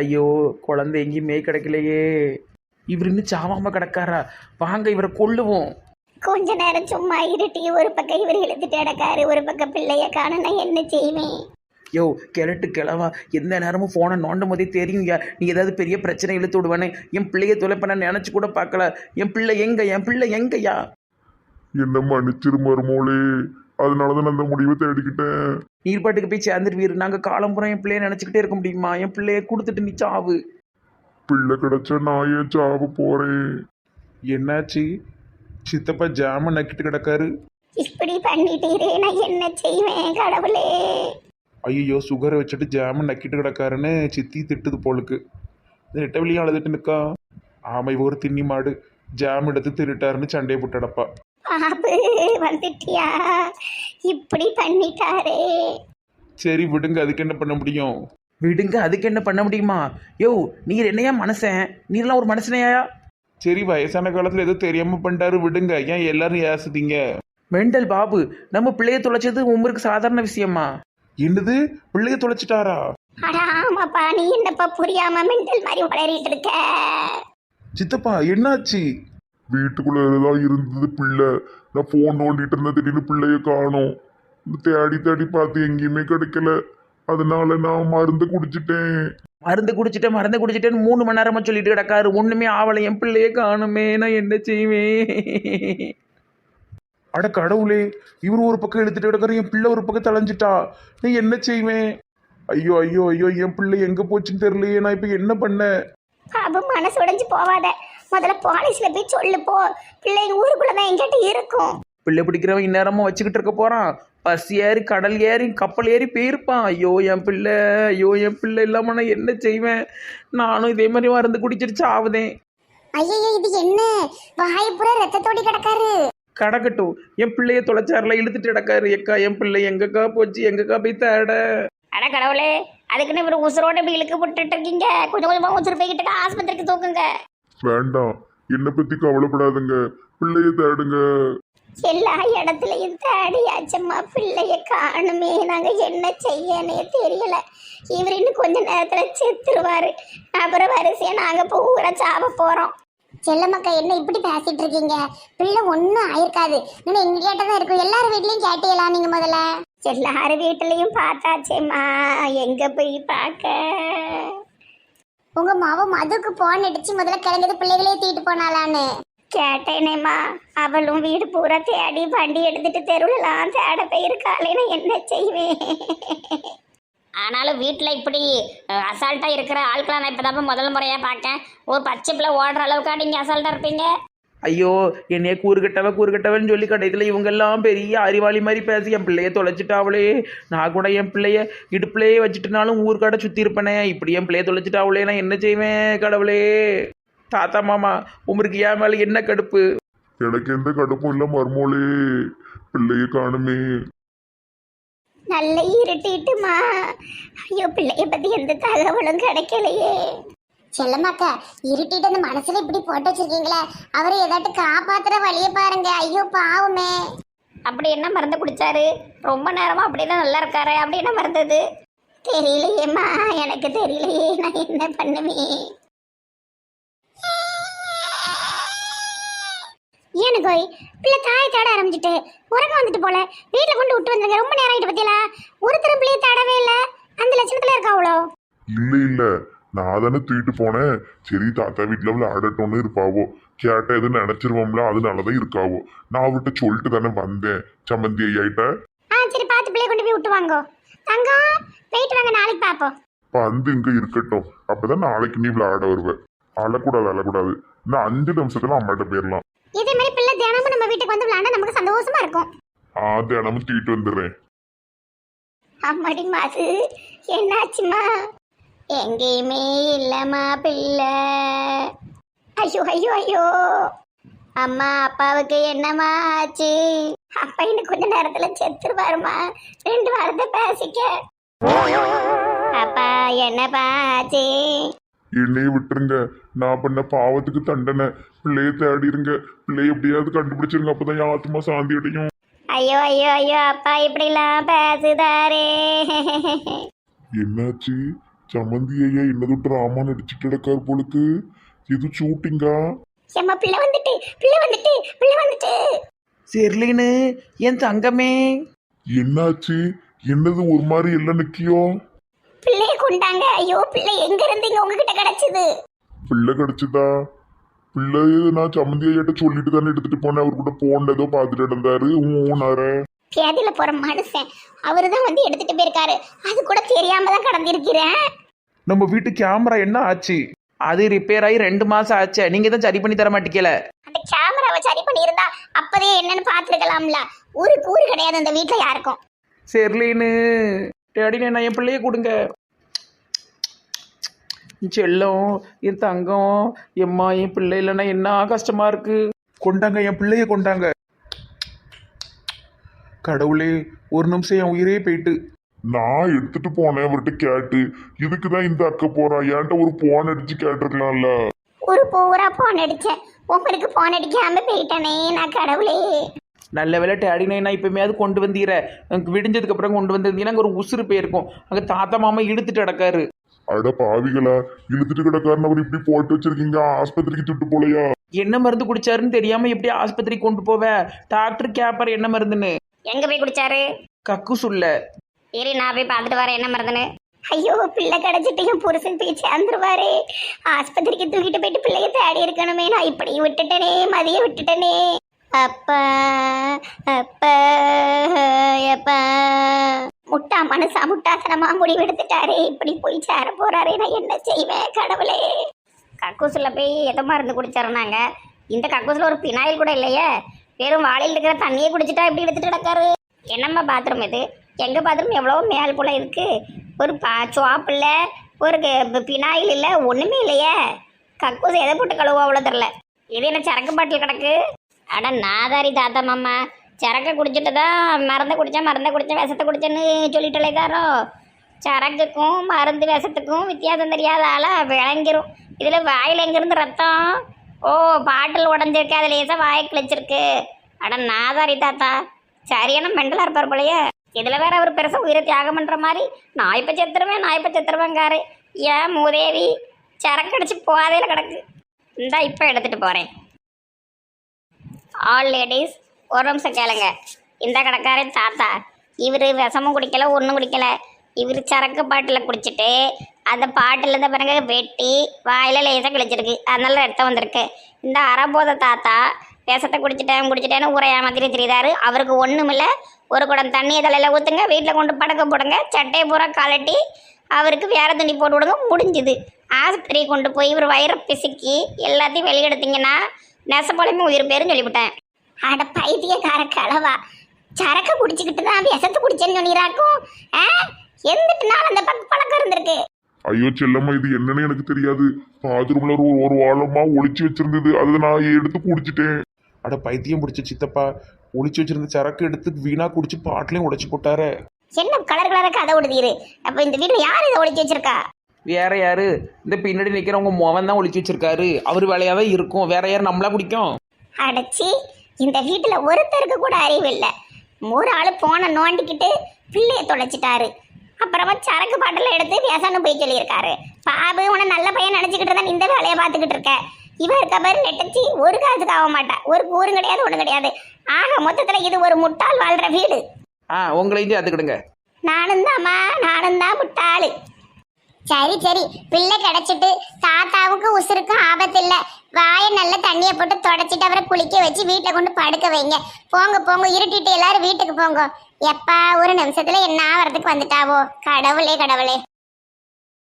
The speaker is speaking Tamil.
ஐயோ குழந்தை எங்கேயுமே கிடைக்கலையே. இவர் இன்னும் சாவாம கிடக்காரா? வாங்க இவரை கொல்லுவோம். கொஞ்ச நேரம் சும்மா இருட்டி ஒரு பக்கம் இவர் இழுத்துட்டு கிடக்காரு ஒரு பக்கம் பிள்ளைய காண நான் என்ன செய்வேன்? யோ கிழட்டு கிழவா எந்த நேரமும் ஃபோனை நோண்டும் போதே தெரியுங்க நீ ஏதாவது பெரிய பிரச்சனை இழுத்து விடுவானே. என் பிள்ளைய தொலைப்ப நான் நினச்சி கூட பார்க்கல. என் பிள்ளை எங்க என் பிள்ளை எங்கய்யா என்ன மன்னிச்சிரு மருமோளே. அதனாலதான் நான் அந்த முடிவை தேடிக்கிட்டேன். நீர்பாட்டுக்கு போய் சேர்ந்துருவீர் நாங்கள் காலம்புறம் என் பிள்ளைய நினச்சிக்கிட்டே இருக்க முடியுமா? என் பிள்ளைய கொடுத்துட்டு நீ சாவு. பிள்ளை கிடைச்சா நான் ஏன் சாவ போறேன்? என்னாச்சு? சித்தப்பா ஜாம நக்கிட்டு கிடக்காரு. இப்படி பண்ணிட்டீரே நான் என்ன செய்வேன் கடவுளே? ஐயோ சுகரை வச்சுட்டு ஜாம நக்கிட்டு கிடக்காருன்னு சித்தி திட்டுது போலுக்கு. நெட்ட வெளியே அழுதுட்டு நிற்கா ஆமை ஒரு தின்னி மாடு. ஜாம் எடுத்து திருட்டாருன்னு சண்டையை போட்டடப்பா பாபு வந்துட்டியா? இப்படி பண்ணிட்டாரே. சரி விடுங்க. அதுக்கு என்ன பண்ண முடியும்? விடுங்க. அதுக்கு என்ன பண்ண முடியுமா? யோ நீர் என்னையா மனுஷன் நீர்லாம் ஒரு மனுஷனையா? சரி வயசான காலத்தில் ஏதோ தெரியாம பண்ணிட்டாரு. விடுங்க. ஏன் எல்லாரும் ஏசுதீங்க? மெண்டல் பாபு நம்ம பிள்ளைய தொலைச்சது உமருக்கு சாதாரண விஷயமா? என்னது? பிள்ளைய தொலைச்சிட்டாரா? அட ஆமாப்பா. நீ என்னப்பா புரியாம மெண்டல் மாதிரி வளரிட்டு இருக்க? சித்தப்பா என்னாச்சு? வீட்டுக்குள்ள தான் இருந்தது பிள்ளை. நான் போன் நோண்டிட்டு இருந்த திடீர்னு பிள்ளைய காணோம். தேடி தேடி பார்த்து எங்கேயுமே கிடைக்கல. அதனால நான் மருந்து குடிச்சிட்டேன். மருந்து குடிச்சிட்டேன் மருந்து குடிச்சிட்டேன்னு மூணு மணி நேரமா சொல்லிட்டு கிடக்காரு. ஒண்ணுமே ஆவலை என் பிள்ளையே காணுமே நான் என்ன செய்வேன்? அட கடவுளே இவர் ஒரு பக்கம் எடுத்துட்டு கிடக்காரு என் பிள்ளை ஒரு பக்கம் தலைஞ்சிட்டா நீ என்ன செய்வேன்? ஐயோ ஐயோ ஐயோ என் பிள்ளை எங்க போச்சுன்னு தெரியலையே நான் இப்ப என்ன பண்ண பாபு மனசு உடைஞ்சு போவாத. முதல்ல போலீஸ்ல போய் சொல்லு போ. பிள்ளைங்க ஊருக்குள்ளதான் எங்கிட்ட இருக்கும். பிள்ளை பிடிக்கிறவன் இந்நேரமும் வச்சுக்கிட்டு இருக்க போறான். பஸ் ஏறி கடல் ஏறி கப்பல் ஏறி போயிருப்பான். ஐயோ என் பிள்ளை ஐயோ என் பிள்ளை இல்லாம நான் என்ன செய்வேன்? நானும் இதே மாதிரி மருந்து குடிச்சிருச்சு ஆகுதேன் ஐயோ இது என்ன? வாய்ப்புற ரத்தத்தோடி கிடக்காரு. கடக்கட்டும். என் பிள்ளைய தொலைச்சாரில் இழுத்துட்டு கிடக்காரு. எக்கா என் பிள்ளை எங்கக்கா போச்சு எங்கக்கா போய் தேட? அட கடவுளே அதுக்குன்னு இவர் உசுரோட இப்படி இழுக்கு போட்டுட்டு இருக்கீங்க. கொஞ்சம் கொஞ்சமா உசுறு போய்கிட்டு ஆஸ்பத்திரிக்கு தூக்குங்க. வேண்டாம். என்னை பத்தி கவலைப்படாதுங்க. பிள்ளைய தேடுங்க. எல்லா இடத்துலயும் தேடியாச்சம்மா. பிள்ளைய காணுமே. நாங்க என்ன செய்யனே தெரியல. இவர் இன்னும் கொஞ்ச நேரத்துல செத்துருவாரு. அப்புறம் வரிசையா நாங்க பூரா சாவ போறோம். செல்லமக்கா என்ன இப்படி பேசிட்டு இருக்கீங்க? பிள்ளை ஒன்றும் ஆயிருக்காது. இன்னும் எங்க தான் இருக்கும். எல்லாரும் வீட்லயும் கேட்டீங்களா நீங்க முதல்ல? எல்லார் வீட்லயும் பார்த்தாச்சேம்மா. எங்க போய் பார்க்க? உங்க மாவ மதுக்கு போன் அடிச்சு முதல்ல கிளம்பி பிள்ளைகளே தூக்கிட்டு போனாலான்னு கேட்டேனேம்மா அவளும் வீடு பூரா தேடி வண்டி எடுத்துட்டு தெருவுலாம் தேட போயிருக்காளே நான் என்ன செய்வேன்? ஆனாலும் வீட்டில் இப்படி அசால்ட்டாக இருக்கிற ஆட்களை நான் இப்போ தான் முதல் முறையாக பார்க்கேன் ஒரு பச்சை பிள்ளை ஓடுற அளவுக்கா நீங்கள் அசால்ட்டாக இருப்பீங்க? ஐயோ என்னைய கூறுகட்டவ கூறுகட்டவன்னு சொல்லி கடைசியில் இவங்கெல்லாம் பெரிய அறிவாளி மாதிரி பேசி என் பிள்ளைய தொலைச்சிட்டாவளே. நான் கூட என் பிள்ளைய இடுப்புலையே வச்சுட்டுனாலும் ஊர்க்காட சுற்றி இருப்பேனே. இப்படி என் பிள்ளைய தொலைச்சிட்டாவளே நான் என்ன செய்வேன் கடவுளே? தாத்தா மாமா உமருக்கு ஏன் மேலே என்ன கடுப்பு? எனக்கு எந்த கடுப்பும் இல்ல மருமோளே. பிள்ளைய காணுமே. நல்ல இருட்டிட்டுமா. ஐயோ பிள்ளைய பத்தி எந்த தகவலும் கிடைக்கலையே. செல்லமாக்கா இருட்டிட்டு அந்த மனசுல இப்படி போட்டு வச்சிருக்கீங்களே அவரை ஏதாட்டு காப்பாத்துற வழிய பாருங்க. ஐயோ பாவமே. அப்படி என்ன மருந்து குடிச்சாரு? ரொம்ப நேரமாக அப்படி தான் நல்லா இருக்காரு அப்படி என்ன மருந்தது தெரியலையேம்மா எனக்கு தெரியலையே நான் என்ன பண்ணுவேன்? ஏனு கோய் பிள்ளை தாயை தேட ஆரம்பிச்சிட்டு உறக்கம் வந்துட்டு போல. வீட்டுல கொண்டு விட்டு வந்துருங்க ரொம்ப நேரம் ஆயிட்டு பத்தியலா ஒருத்தரும் பிள்ளையை தேடவே இல்ல. அந்த லட்சணத்துல இருக்கா அவ்வளோ இல்ல இல்ல. நான் தானே தூக்கிட்டு போனேன். சரி தாத்தா வீட்டுல விளையாடட்டும்னு இருப்பாவோ? கேட்ட எதுவும் நினைச்சிருவோம்ல அதனாலதான் இருக்காவோ? நான் அவர்கிட்ட சொல்லிட்டு தானே வந்தேன். சம்மந்தி ஐயாயிட்ட ஆ சரி பார்த்து பிள்ளைய கொண்டு போய் விட்டு வாங்கோ. தங்கம் போயிட்டு வாங்க நாளைக்கு பார்ப்போம். பந்து இங்க இருக்கட்டும். அப்பதான் நாளைக்கு நீ விளையாட வருவ. அழக்கூடாது அழக்கூடாது. இன்னும் அஞ்சு நிமிஷத்துல அம்மாட்ட போயிடலாம் இதே மாதிரி பிள்ளை தினமும் நம்ம வீட்டுக்கு வந்து விளையாண்டா நமக்கு சந்தோஷமா இருக்கும். ஆ தினமும் தூக்கிட்டு வந்துடுறேன். அம்மாடி மாசு. என்னாச்சுமா எங்கேயுமே இல்லம்மா பிள்ளை. ஐயோ ஐயோ ஐயோ. அம்மா அப்பாவுக்கு என்னம்மா ஆச்சு? அப்பா இன்னும் கொஞ்ச நேரத்துல செத்துருவாருமா ரெண்டு வாரத்தை பேசிக்க. அப்பா என்னப்பா ஆச்சு? என்னைய விட்டுருங்க. நான் பண்ண பாவத்துக்கு தண்டனை. பிள்ளைய தேடிருங்க. பிள்ளைய எப்படியாவது கண்டுபிடிச்சிருங்க. அப்பதான் என் ஆத்மா சாந்தி அடையும். ஐயோ ஐயோ ஐயோ அப்பா இப்படிலாம் பேசுதாரே. என்னாச்சு? சம்மந்தியையா என்னது ட்ராமா நடிச்சுட்டு கிடக்கார் போலுக்கு. இது ஷூட்டிங்கா ஏம்மா பிள்ளை வந்துட்டு பிள்ளை வந்துட்டு பிள்ளை வந்துட்டு. செர்லின்னு என் தங்கமே. என்னாச்சு? என்னது ஒரு மாதிரி எல்லாம் நிக்கியோ? பிள்ளைய கொண்டாங்க. ஐயோ பிள்ளை எங்க இருந்தீங்க உங்ககிட்ட கிடைச்சது? பிள்ளை கிடைச்சதா? பிள்ளை நான் சம்மந்தி ஐயாட்ட சொல்லிட்டு தானே எடுத்துட்டு போனேன். அவர் கூட போனதோ பார்த்துட்டு இருந்தாரு ஊனார பேதியில போற மனுஷன். அவரு தான் வந்து எடுத்துட்டு போயிருக்காரு. அது கூட தெரியாம தான் கடந்திருக்கிறேன். நம்ம வீட்டு கேமரா என்ன ஆச்சு? அது ரிப்பேர் ஆகி ரெண்டு மாசம் ஆச்சு. நீங்க தான் சரி பண்ணி தர மாட்டீங்கல அந்த கேமராவை சரி பண்ணியிருந்தா அப்பதே என்னன்னு பார்த்துருக்கலாம்ல. ஒரு கூறு கிடையாது அந்த வீட்டுல யாருக்கும். செர்லின்னு டேடி நான் என் பிள்ளைய கொடுங்க. செல்லம் என் தங்கம் எம்மா என் பிள்ளை இல்லைன்னா என்ன கஷ்டமா இருக்கு? கொண்டாங்க என் பிள்ளைய கொண்டாங்க. கடவுளே ஒரு நிமிஷம் என் உயிரே போயிட்டு. நான் எடுத்துட்டு போனேன் அவர்கிட்ட கேட்டு. இதுக்கு தான் இந்த அக்கா போறா. என்கிட்ட ஒரு போன் அடிச்சு கேட்டிருக்கலாம்ல? ஒரு பூரா போன் அடிச்சேன். உங்களுக்கு போன் அடிக்காம போயிட்டனே நான் கடவுளே. நல்ல வேலை டேடி நான் இப்போமே அது கொண்டு வந்தீர. எனக்கு விடிஞ்சதுக்கு அப்புறம் கொண்டு வந்திருந்தீங்கன்னா அங்கே ஒரு உசுறு போயிருக்கும். அங்கே தாத்தா மாமா இழுத்துட்டு அடக்காரு அட பாவிகளா இழுத்துட்டு கிடக்காருன்னு அவர் இப்படி போட்டு வச்சிருக்கீங்க? ஆஸ்பத்திரிக்கு துட்டு போலையா? என்ன மருந்து குடிச்சாருன்னு தெரியாம எப்படி ஆஸ்பத்திரிக்கு கொண்டு போவேன் டாக்டர் கேப்பார் என்ன மருந்துன்னு. எங்க போய் குடிச்சாரு? கக்கு சொல்ல. இரு நான் போய் பார்த்துட்டு வரேன். என்ன மருந்துன்னு? ஐயோ பிள்ளை கிடைச்சிட்டு என் புருஷன் போய் சேர்ந்துருவாரு. ஆஸ்பத்திரிக்கு தூக்கிட்டு போயிட்டு பிள்ளைய தேடி இருக்கணுமே. நான் இப்படி விட்டுட்டனே மதிய விட்டுட்டனே. அப்பா அப்பா அப்பா. முட்டா மனசா முட்டாத்தனமா முடிவெடுத்துட்டாரே. இப்படி போய் சேர போறாரே. நான் என்ன செய்வேன் கடவுளே? கக்கூசில் போய் எதை மருந்து குடிச்சிருந்தாங்க இந்த கக்கூசில் ஒரு பினாயில் கூட இல்லையே. வெறும் வாளியில் இருக்கிற தண்ணியை குடிச்சிட்டா எப்படி எடுத்துட்டு கிடக்காரு? என்னம்மா பாத்ரூம் இது? எங்கள் பாத்ரூம் எவ்வளோ மேல் போல இருக்கு. ஒரு பா சோப்பு இல்லை ஒரு க- பினாயில் இல்லை ஒன்றுமே இல்லையே. கக்கூஸ் எதை போட்டு கழுவோ அவ்வளோ தெரில இது என்ன சரக்கு பாட்டில் கிடக்கு? அட நாதாரி தாத்தா மாமா. சரக்கை குடிச்சிட்டு தான் மருந்தை குடித்தேன் மருந்தை குடித்தேன் விஷத்தை குடிச்சேன்னு சொல்லிட்டு தாரோ சரக்குக்கும் மருந்து விஷத்துக்கும் வித்தியாசம் தெரியாத ஆளாக விளங்கிரும். இதில் வாயில் எங்கேருந்து ரத்தம்? ஓ பாட்டில் உடஞ்சிருக்கு அதில் ஏதோ வாய் கிழிச்சிருக்கு. அட நாதாரி தாத்தா சரியான மெண்டலாக இருப்பார் போலையே. இதில் வேற அவர் பெருசாக உயிரை தியாகம் பண்ணுற மாதிரி நான் இப்போ செத்துருவேன் நான் இப்போ செத்துருவேங்காரு ஏன் மூதேவி? சரக்கடிச்சு போதையில் கிடக்கு இந்தா இப்போ எடுத்துகிட்டு போகிறேன் ஆல் லேடிஸ் ஒரு நிமிஷம் கேளுங்க. இந்த கடைக்காரன் தாத்தா. இவர் விஷமும் குடிக்கலை ஒன்றும் குடிக்கலை. இவர் சரக்கு பாட்டில் குடிச்சிட்டு அந்த பாட்டில் இருந்த பிறகு வெட்டி வாயில் லேசாக கிழிச்சிருக்கு. அதனால ரத்தம் வந்திருக்கு. இந்த அறபோத தாத்தா விஷத்தை குடிச்சிட்டேன் குடிச்சிட்டேன்னு ஊரை ஏமாத்திரி தெரியுதாரு அவருக்கு ஒன்றும் இல்லை. ஒரு குடம் தண்ணியை தலையில் ஊற்றுங்க வீட்டில் கொண்டு படுக்க போடுங்க சட்டையை பூரா கலட்டி அவருக்கு வேற துணி போட்டு விடுங்க முடிஞ்சுது. ஆஸ்பத்திரி கொண்டு போய் இவர் வயிறை பிசுக்கி எல்லாத்தையும் வெளியெடுத்தீங்கன்னா நெசப்பாலையுமே உயிர் பேருன்னு சொல்லிவிட்டேன். அட பைத்தியக்கார கலவா. சரக்கு குடிச்சுக்கிட்டு தான் விஷத்தை குடிச்சேன்னு சொல்லிடுறாக்கும் ஆ? எந்திட்டு நாள் அந்த பக்க பழக்கம் இருந்திருக்கு. ஐயோ செல்லம்மா இது என்னன்னு எனக்கு தெரியாது. பாத்ரூம்ல ஒரு ஒரு வாரமா ஒளிச்சு வச்சிருந்தது. அதை நான் எடுத்து குடிச்சிட்டேன். அட பைத்தியம் பிடிச்ச சித்தப்பா. ஒளிச்சு வச்சிருந்த சரக்கு எடுத்து வீணா குடிச்சு பாட்டிலையும் உடைச்சு போட்டாரே. என்ன கலர் கலர கதை விடுதீரு அப்ப இந்த வீட்டுல யார் இதை ஒழிச்சு வச்சிருக்கா? வேற யாரு? இந்த பின்னாடி நிற்கிறவங்க மோவன் தான் ஒழிச்சு வச்சிருக்காரு. அவர் வேலையாக தான் இருக்கும். வேற யார் நம்மளா குடிக்கும் அடைச்சி இந்த வீட்டுல ஒருத்தருக்கு கூட அறிவு இல்லை. ஒரு ஆளு போன நோண்டிக்கிட்டு பிள்ளைய தொலைச்சிட்டாரு. அப்புறமா சரக்கு பாட்டில் எடுத்து பேசணும் போய் சொல்லியிருக்காரு. பாபு உன நல்ல பையன் நினைச்சுக்கிட்டு தான் இந்த வேலையை பார்த்துக்கிட்டு இருக்க. இவன் இருக்க பேர் நெட்டச்சி ஒரு காசுக்கு ஆக மாட்டா. ஒரு கூறும் கிடையாது ஒன்றும் கிடையாது. ஆக மொத்தத்துல இது ஒரு முட்டாள் வாழ்ற வீடு. ஆ உங்களையும் சேர்த்துக்கிடுங்க. நானும் தாம்மா நானும் தான் முட்டாளு. சரி சரி. பிள்ளை கிடைச்சிட்டு தாத்தாவுக்கு உசுருக்கும் ஆபத்து இல்ல வாயை நல்ல தண்ணியை போட்டு தொடச்சிட்டு அவரை குளிக்க வச்சு வீட்டில் கொண்டு படுக்க வைங்க. போங்க போங்க. இருட்டிட்டு எல்லாரும் வீட்டுக்கு போங்க. எப்பா ஒரு நிமிஷத்துல என்ன வரதுக்கு வந்துட்டாவோ? கடவுளே கடவுளே.